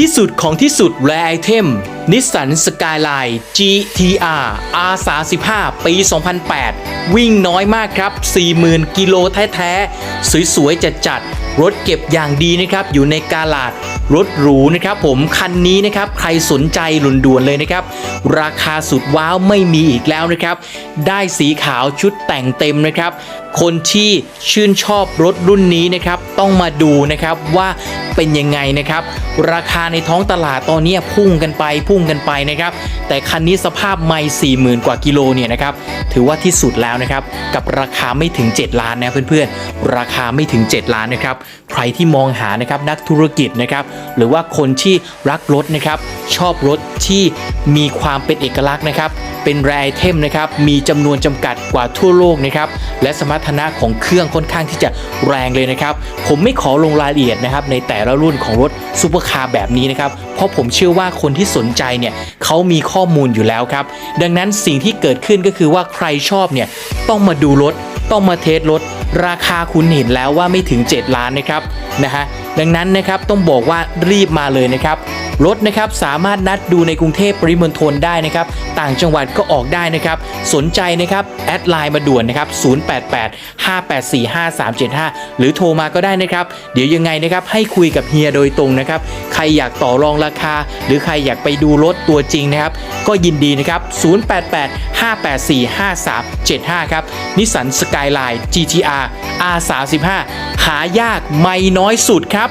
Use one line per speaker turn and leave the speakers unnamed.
ที่สุดของที่สุดแรไอเทมนิสสันสกายไลน์ GTR R35 ปี 2008 วิ่งน้อยมากครับ 40,000 กิโลแท้ ๆ สวย ๆจะจัดๆ รถเก็บอย่างดีนะครับอยู่ในกาลาดรถหรูนะครับผมคันนี้นะครับใครสนใจหลุนด่วนเลยนะครับ ราคาสุดว้าวไม่มีอีกแล้วนะครับ ได้สีขาวชุดแต่งเต็มนะครับ คนที่ชื่นชอบรถรุ่นนี้นะครับต้องมาดูนะครับว่าเป็นยังไงนะครับ ราคาในท้องตลาดตอนนี้พุ่งกันไปพุ่งกันไปนะครับ แต่คันนี้สภาพไม่4 0,000 กว่ากิโลเนี่ยนะครับถือว่าที่สุดแล้วนะครับ กับราคาไม่ถึง 7 ล้านนะเพื่อนๆ ราคาไม่ถึง 7 ล้านนะครับใครที่มองหานะครับนักธุรกิจนะครับหรือว่าคนที่รักรถนะครับชอบรถที่มีความเป็นเอกลักษณ์นะครับเป็นแรไอเทมนะครับมีจำนวนจำกัดกว่าทั่วโลกนะครับและสมรรถนะของเครื่องค่อนข้างที่จะแรงเลยนะครับ ผมไม่ขอลงรายละเอียดนะครับในแต่ละรุ่นของรถซูเปอร์คาร์แบบนี้นะครับเพราะผมเชื่อว่าคนที่สนใจเนี่ยเขามีข้อมูลอยู่แล้วครับ ดังนั้นสิ่งที่เกิดขึ้นก็คือว่าใครชอบเนี่ยต้องมาดูรถ ต้องมาเทสรถ ราคาคุณเห็นแล้วว่าไม่ถึง 7 ล้านนะครับนะฮะดังนั้นนะครับต้องบอกว่ารีบมาเลยนะครับ รถนะครับสามารถนัดดูในกรุงเทพปริมณฑลได้นะครับ ต่างจังหวัดก็ออกได้นะครับ สนใจนะครับ แอดไลน์มาด่วนนะครับ 088 584 5375 หรือโทรมาก็ได้นะครับ เดี๋ยวยังไงนะครับ ให้คุยกับเฮียโดยตรงนะครับ ใครอยากต่อรองราคา หรือใครอยากไปดูรถตัวจริงนะครับ ก็ยินดีนะครับ 088 584 5375 ครับนิสสันสกายไลน์ GTR R35 หายากไม่น้อยสุดครับ